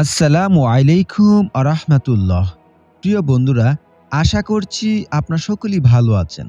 আসসালামু আলাইকুম আরহামাতুল্লাহ। প্রিয় বন্ধুরা, আশা করছি আপনার সকলেই ভালো আছেন।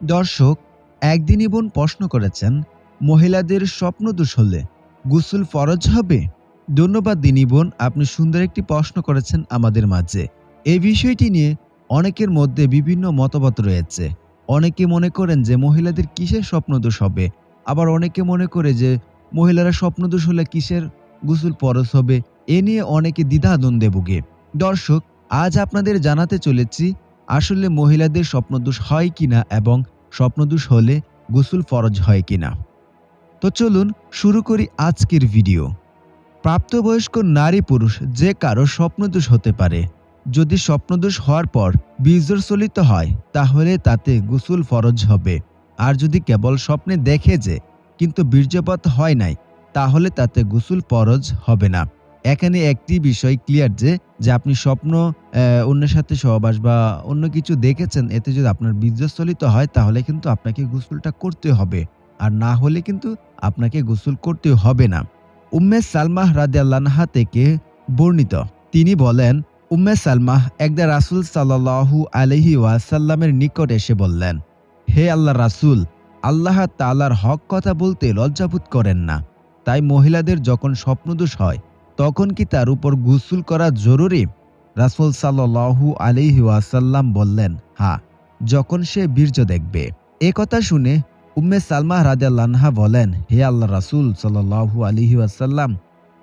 দর্শক, একদিনই বোন প্রশ্ন করেছেন, মহিলাদের স্বপ্ন দোষ হলে গুসুল ফরজ হবে? ধন্যবাদ দিনী বোন, আপনি সুন্দর একটি প্রশ্ন করেছেন আমাদের মাঝে। এই বিষয়টি নিয়ে অনেকের মধ্যে বিভিন্ন মতবাদ রয়েছে। অনেকে মনে করেন যে মহিলাদের কিসের স্বপ্নদোষ হবে? আবার অনেকে মনে করে যে মহিলারা স্বপ্নদোষ হলে কিসের গুসুল ফরজ হবে? এ নিয়ে অনেকে দ্বিধাদ্বন্দ্বে ভুগে। দর্শক, আজ আপনাদের জানাতে চলেছি, আসলে মহিলাদের স্বপ্নদোষ হয় কিনা এবং স্বপ্নদোষ হলে গোসল ফরজ হয় কিনা। তো চলুন শুরু করি আজকের ভিডিও। প্রাপ্তবয়স্ক নারী পুরুষ যে কারও স্বপ্নদোষ হতে পারে, যদি স্বপ্নদোষ হওয়ার পর বীর্যচলিত হয়, তাহলে তাতে গোসল ফরজ হবে। আর যদি কেবল স্বপ্নে দেখে যে, কিন্তু বীর্যপাত হয় নাই, তাহলে তাতে গোসল ফরজ হবে না। এখানে একটি বিষয় ক্লিয়ার যে যে আপনি স্বপ্ন অন্যের সাথে সহবাস বা অন্য কিছু দেখেছেন, এতে যদি আপনার বীর্যস্থলিত হয়, তাহলে কিন্তু আপনাকে গোসলটা করতে হবে। আর না হলে কিন্তু আপনাকে গোসল করতে হবে না। উম্মে সালমাহ রাদিয়াল্লাহা থেকে বর্ণিত। তিনি বলেন, উম্মে সালমাহ একদা রাসূল সাল্লাল্লাহু আলাইহি ওয়াসাল্লামের নিকট এসে বললেন, হে আল্লাহ রাসূল, আল্লাহ তাআলার হক কথা বলতে লজ্জাবোধ করেন না। তাই মহিলাদের যখন স্বপ্নদোষ হয় তখন কি তার উপর গুসুল করা জরুরি? রাসুল সাল্লু আলিহি ওয়াসাল্লাম বললেন, হা, যখন সে বীর্য দেখবে। এ কথা শুনে উম্মে সালমা রাজাল্লাহা বলেন, হে আল্লাহ রাসুল সাল্লাহু আলিহি ওয়াসাল্লাম,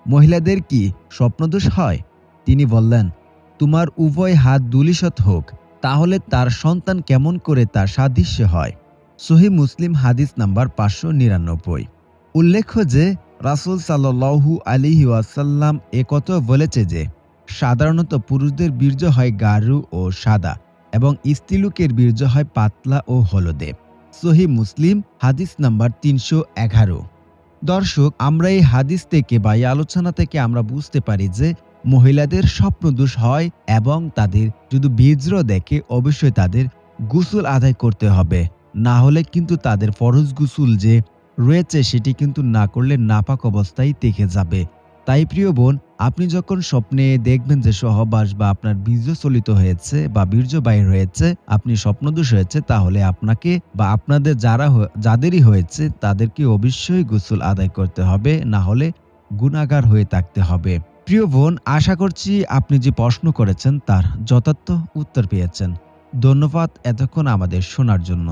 মহিলাদের কি স্বপ্নদোষ হয়? তিনি বললেন, তোমার উভয় হাত দুলিশত হোক, তাহলে তার সন্তান কেমন করে তার সাদৃশ্য হয়? সহি মুসলিম হাদিস নাম্বার পাঁচশো নিরানব্বই। উল্লেখ্য যে রাসুল সাল্লু আলিহি ওয়াসাল্লাম একথা বলেছে যে, সাধারণত পুরুষদের বীর্য হয় গাঢ় ও সাদা এবং স্ত্রীলোকের বীর্য হয় পাতলা ও হলদে। সহি মুসলিম, হাদিস নাম্বার তিনশো এগারো। দর্শক, আমরা এই হাদিস থেকে বা এই আলোচনা থেকে আমরা বুঝতে পারি যে, মহিলাদের স্বপ্নদোষ হয় এবং তাদের যদি বীর্য দেখে অবশ্যই তাদের গুসুল আদায় করতে হবে। না হলে কিন্তু তাদের ফরজ গুসুল যে রয়েছে সেটি কিন্তু না করলে নাপাক অবস্থায় থেকে যাবে। তাই প্রিয় বোন, আপনি যখন স্বপ্নে দেখবেন যে সহবাস বা আপনার বীর্য চলিত হয়েছে বা বীর্য বাইর হয়েছে, আপনি স্বপ্নদোষ হয়েছে, তাহলে আপনাকে বা আপনাদের যারা যাদেরই হয়েছে, তাদেরকে অবশ্যই গোসল আদায় করতে হবে, না হলে গুণাগার হয়ে থাকতে হবে। প্রিয় বোন, আশা করছি আপনি যে প্রশ্ন করেছেন তার যথার্থ উত্তর পেয়েছেন। ধন্যবাদ এতক্ষণ আমাদের শোনার জন্য।